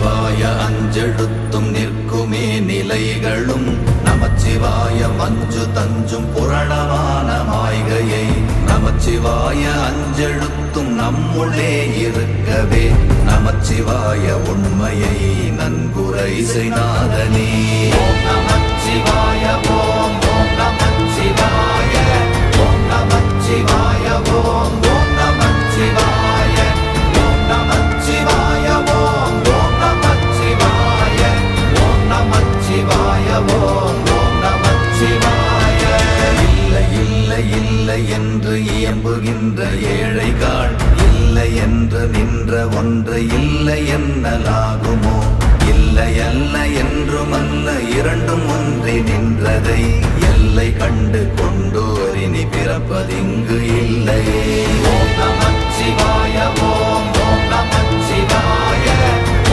நமச்சிவாய அஞ்செழுத்தும் நிற்குமே நிலைகளும். நமச்சிவாய மஞ்சு தஞ்சும் புரணமான மாய்கையை நமச்சிவாய அஞ்செழுத்தும் நம்முள்ளே இருக்கவே. நமச்சிவாய உண்மையை நன்குரை செய்நாதனே. நமச்சிவாய ஓம் ஓம் நமச்சிவாய இல்லை இல்லை இல்லை என்று இயம்புகின்ற ஏழைகாள் இல்லை என்று நின்ற ஒன்று இல்லை என்னலாகுமோ இல்லை அல்ல என்றும் அல்ல இரண்டும் ஒன்றி நின்றதை எல்லை கண்டு கொண்டோரினி பிறப்பதிங்கு